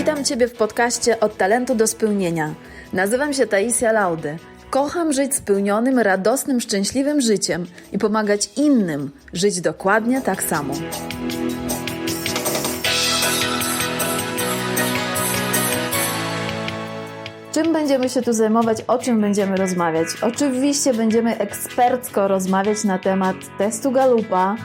Witam Ciebie w podcaście Od talentu do spełnienia. Nazywam się Taisia Laudy. Kocham żyć spełnionym, radosnym, szczęśliwym życiem i pomagać innym żyć dokładnie tak samo. Czym będziemy się tu zajmować? O czym będziemy rozmawiać? Oczywiście będziemy ekspercko rozmawiać na temat testu Galupa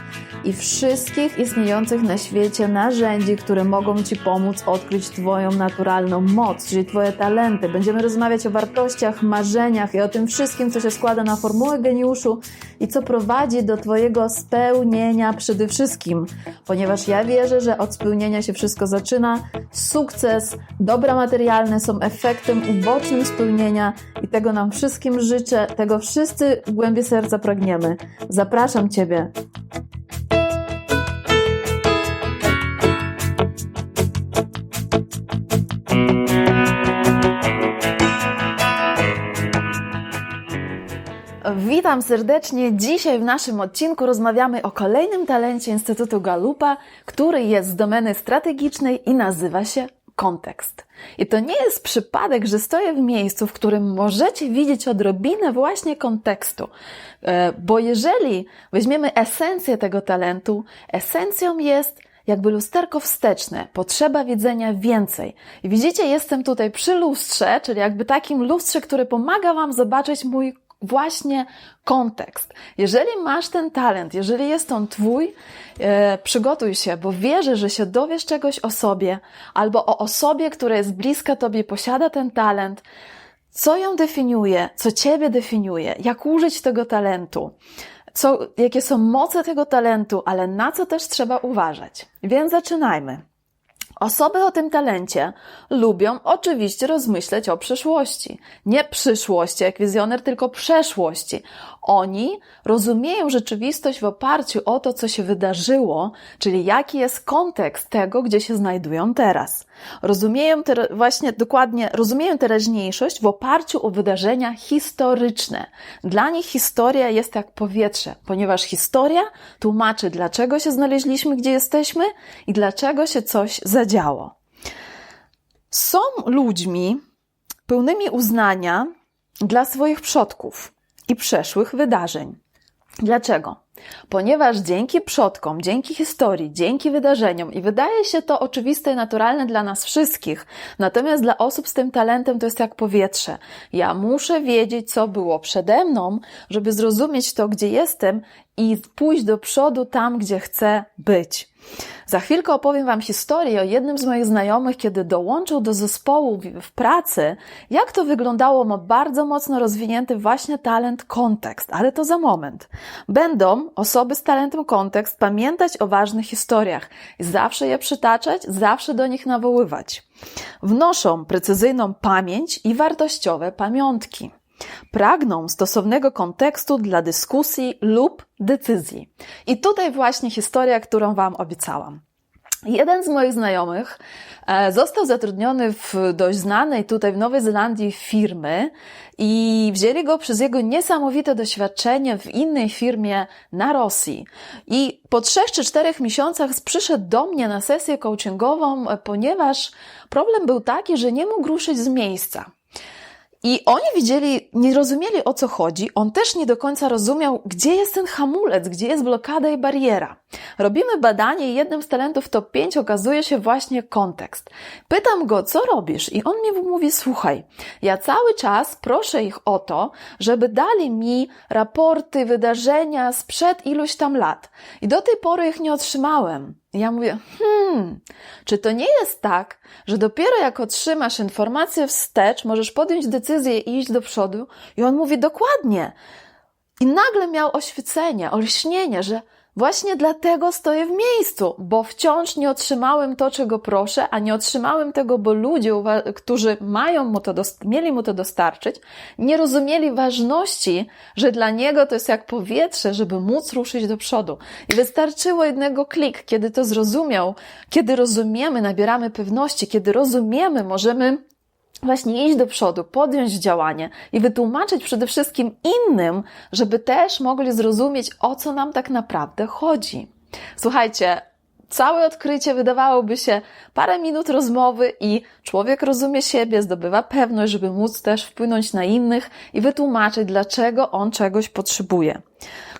i wszystkich istniejących na świecie narzędzi, które mogą Ci pomóc odkryć Twoją naturalną moc, czyli Twoje talenty. Będziemy rozmawiać o wartościach, marzeniach i o tym wszystkim, co się składa na formułę geniuszu i co prowadzi do Twojego spełnienia przede wszystkim. Ponieważ ja wierzę, że od spełnienia się wszystko zaczyna. Sukces, dobra materialne są efektem ubocznym spełnienia i tego nam wszystkim życzę, tego wszyscy w głębi serca pragniemy. Zapraszam Ciebie. Witam serdecznie. Dzisiaj w naszym odcinku rozmawiamy o kolejnym talencie Instytutu Galupa, który jest z domeny strategicznej i nazywa się kontekst. I to nie jest przypadek, że stoję w miejscu, w którym możecie widzieć odrobinę właśnie kontekstu. E, bo jeżeli weźmiemy esencję tego talentu, esencją jest jakby lusterko wsteczne, potrzeba widzenia więcej. I widzicie, jestem tutaj przy lustrze, czyli jakby takim lustrze, które pomaga Wam zobaczyć mój właśnie kontekst. Jeżeli masz ten talent, jeżeli jest on Twój, e, przygotuj się, bo wierzę, że się dowiesz czegoś o sobie albo o osobie, która jest bliska Tobie, posiada ten talent, co ją definiuje, co Ciebie definiuje, jak użyć tego talentu. Co, jakie są moce tego talentu, ale na co też trzeba uważać. Więc zaczynajmy. Osoby o tym talencie lubią oczywiście rozmyśleć o przyszłości. Nie przyszłości jak wizjoner, tylko przeszłości. Oni rozumieją rzeczywistość w oparciu o to, co się wydarzyło, czyli jaki jest kontekst tego, gdzie się znajdują teraz. Rozumieją te, właśnie dokładnie, rozumieją teraźniejszość w oparciu o wydarzenia historyczne. Dla nich historia jest jak powietrze, ponieważ historia tłumaczy, dlaczego się znaleźliśmy, gdzie jesteśmy i dlaczego się coś zadziało. Są ludźmi pełnymi uznania dla swoich przodków i przeszłych wydarzeń. Dlaczego? Ponieważ dzięki przodkom, dzięki historii, dzięki wydarzeniom i wydaje się to oczywiste i naturalne dla nas wszystkich, natomiast dla osób z tym talentem to jest jak powietrze. Ja muszę wiedzieć, co było przede mną, żeby zrozumieć to, gdzie jestem i pójść do przodu tam, gdzie chcę być. Za chwilkę opowiem Wam historię o jednym z moich znajomych, kiedy dołączył do zespołu w pracy, jak to wyglądało, ma bardzo mocno rozwinięty właśnie talent kontekst, ale to za moment. Będą osoby z talentem kontekst pamiętać o ważnych historiach i zawsze je przytaczać, zawsze do nich nawoływać. Wnoszą precyzyjną pamięć i wartościowe pamiątki. Pragną stosownego kontekstu dla dyskusji lub decyzji. I tutaj właśnie historia, którą Wam obiecałam. Jeden z moich znajomych e, został zatrudniony w dość znanej tutaj w Nowej Zelandii firmy i wzięli go przez jego niesamowite doświadczenie w innej firmie na Rosji. I po trzech czy czterech miesiącach przyszedł do mnie na sesję coachingową, ponieważ problem był taki, że nie mógł ruszyć z miejsca. I oni widzieli, nie rozumieli o co chodzi. On też nie do końca rozumiał, gdzie jest ten hamulec, gdzie jest blokada i bariera. Robimy badanie i jednym z talentów top 5 okazuje się właśnie kontekst. Pytam go, co robisz? I on mi mówi, słuchaj, ja cały czas proszę ich o to, żeby dali mi raporty, wydarzenia sprzed iluś tam lat. I do tej pory ich nie otrzymałem. Ja mówię, hmm, czy to nie jest tak, że dopiero jak otrzymasz informację wstecz, możesz podjąć decyzję i iść do przodu? I on mówi, dokładnie. I nagle miał oświecenie, olśnienie, że Właśnie dlatego stoję w miejscu, bo wciąż nie otrzymałem to, czego proszę, a nie otrzymałem tego, bo ludzie, którzy mają mu to, mieli mu to dostarczyć, nie rozumieli ważności, że dla niego to jest jak powietrze, żeby móc ruszyć do przodu. I wystarczyło jednego klik, kiedy to zrozumiał, kiedy rozumiemy, nabieramy pewności, kiedy rozumiemy, możemy właśnie iść do przodu, podjąć działanie i wytłumaczyć przede wszystkim innym, żeby też mogli zrozumieć, o co nam tak naprawdę chodzi. Słuchajcie, Całe odkrycie wydawałoby się parę minut rozmowy i człowiek rozumie siebie, zdobywa pewność, żeby móc też wpłynąć na innych i wytłumaczyć, dlaczego on czegoś potrzebuje.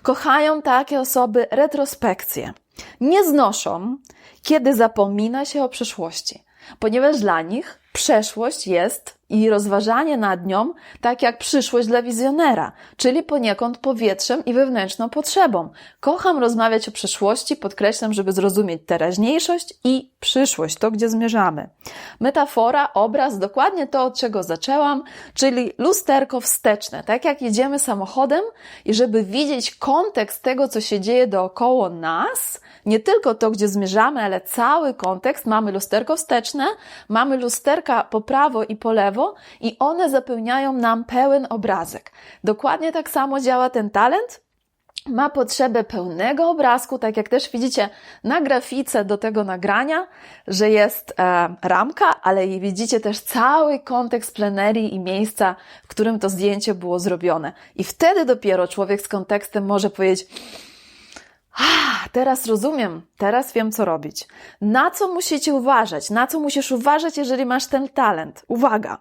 Kochają takie osoby retrospekcje. Nie znoszą, kiedy zapomina się o przeszłości, ponieważ dla nich przeszłość jest i rozważanie nad nią tak jak przyszłość dla wizjonera, czyli poniekąd powietrzem i wewnętrzną potrzebą. Kocham rozmawiać o przeszłości, podkreślam, żeby zrozumieć teraźniejszość i przyszłość, to gdzie zmierzamy. Metafora, obraz, dokładnie to, od czego zaczęłam, czyli lusterko wsteczne. Tak jak jedziemy samochodem i żeby widzieć kontekst tego, co się dzieje dookoła nas, nie tylko to, gdzie zmierzamy, ale cały kontekst, mamy lusterko wsteczne, mamy lusterka po prawo i po lewo i one zapełniają nam pełen obrazek. Dokładnie tak samo działa ten talent, ma potrzebę pełnego obrazku, tak jak też widzicie na grafice do tego nagrania, że jest e, ramka, ale i widzicie też cały kontekst plenerii i miejsca, w którym to zdjęcie było zrobione. I wtedy dopiero człowiek z kontekstem może powiedzieć, a, teraz rozumiem, teraz wiem, co robić. Na co musicie uważać? Na co musisz uważać, jeżeli masz ten talent? Uwaga!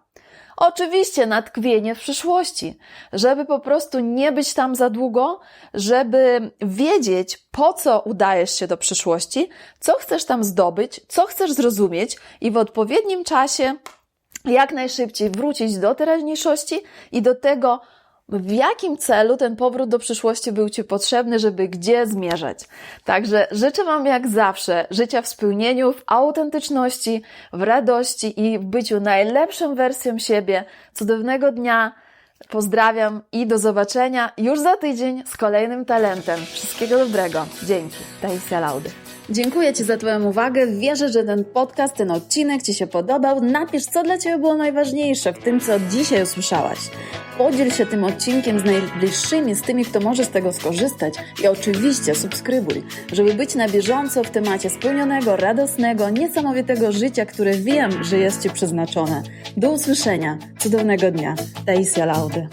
Oczywiście na tkwienie w przyszłości, żeby po prostu nie być tam za długo, żeby wiedzieć, po co udajesz się do przyszłości, co chcesz tam zdobyć, co chcesz zrozumieć i w odpowiednim czasie jak najszybciej wrócić do teraźniejszości i do tego, w jakim celu ten powrót do przyszłości był Ci potrzebny, żeby gdzie zmierzać. Także życzę Wam jak zawsze życia w spełnieniu, w autentyczności, w radości i w byciu najlepszą wersją siebie. Cudownego dnia. Pozdrawiam i do zobaczenia już za tydzień z kolejnym talentem. Wszystkiego dobrego. Dzięki. Taisia Laudy. Dziękuję Ci za Twoją uwagę. Wierzę, że ten podcast, ten odcinek Ci się podobał. Napisz, co dla Ciebie było najważniejsze w tym, co dzisiaj usłyszałaś. Podziel się tym odcinkiem z najbliższymi, z tymi, kto może z tego skorzystać. I oczywiście subskrybuj, żeby być na bieżąco w temacie spełnionego, radosnego, niesamowitego życia, które wiem, że jest Ci przeznaczone. Do usłyszenia. Cudownego dnia. Taisia Laudy.